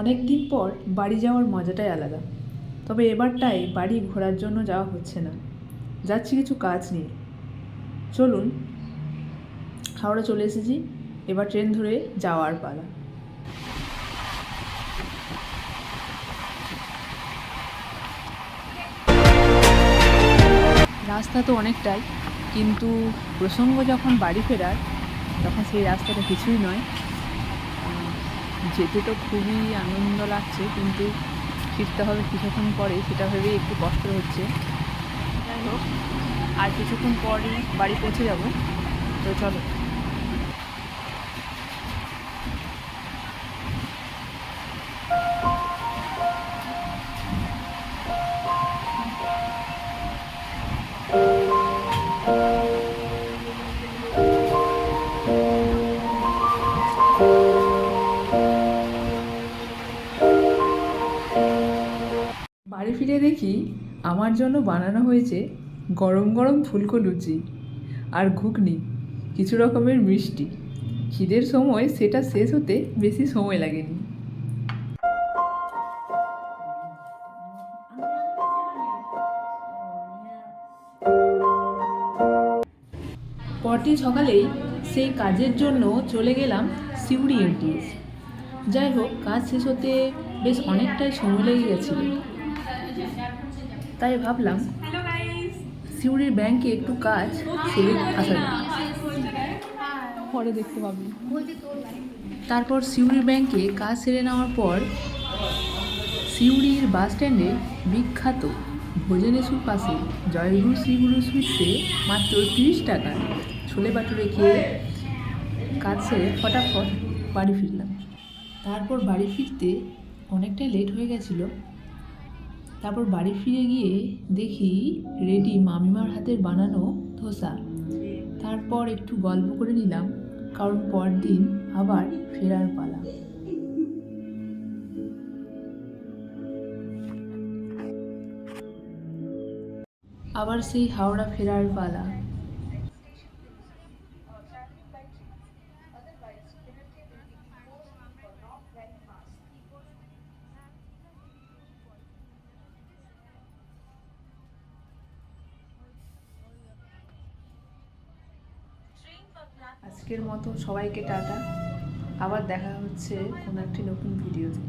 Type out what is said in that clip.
অনেক দিন পর বাড়ি যাওয়ার মজাটাই আলাদা। তবে এবারটাই বাড়ি ঘোরার জন্য যাওয়া হচ্ছে না। যাচ্ছি কিছু কাজ নিয়ে। চলুন, হাওড়া চলে এসেছি। এবার ট্রেন ধরে যাওয়ার পালা। রাস্তা তো অনেকটাই, কিন্তু প্রসঙ্গ যখন বাড়ি ফেরার, তখন সেই রাস্তাটা কিছুই নয়। যেতে তো খুবই আনন্দ লাগছে, কিন্তু ফিরতে হবে কিছুক্ষণ পরে, সেটা ভেবেই একটু কষ্ট হচ্ছে। যাই হোক, আর কিছুক্ষণ পরে বাড়ি পৌঁছে যাব। তো চলো। বাড়ি ফিরে দেখি আমার জন্য বানানো হয়েছে গরম গরম ফুলকো লুচি আর ঘুগনি, কিছু রকমের মিষ্টি। খিদের সময় সেটা শেষ হতে বেশি সময় লাগেনি। পরদিন সকালেই সেই কাজের জন্য চলে গেলাম সিউড়ি এনটিএস। যাই হোক, কাজ শেষ হতে বেশ অনেকটাই সময় লেগে গেছিল। তাই ভাবলাম সিউড়ির ব্যাংকে একটু কাজ আসা পরে দেখতে পাবি। তারপর সিউড়ি ব্যাংকে কাজ সেরে নেওয়ার পর সিউড়ির বাস স্ট্যান্ডে বিখ্যাত ভোজনেশুর পাশে জয়গুরু শ্রীগুরু সুইটসে মাত্র তিরিশ টাকা ছোলে বাটুরে খেয়ে কাজ সেরে ফটাফট বাড়ি ফিরলাম। তারপর বাড়ি ফিরতে অনেকটাই লেট হয়ে গেছিল। তারপর বাড়ি ফিরে গিয়ে দেখি রেডি মামিমার হাতের বানানো ধোসা। তারপর একটু গল্প করে নিলাম, কারণ পরদিন আবার ফেরার পালা। আবার সেই হাওড়া ফেরার পালা। আজকের মতো সবাইকে টাটা। আবার দেখা হচ্ছে কোনো একটি নতুন ভিডিওতে।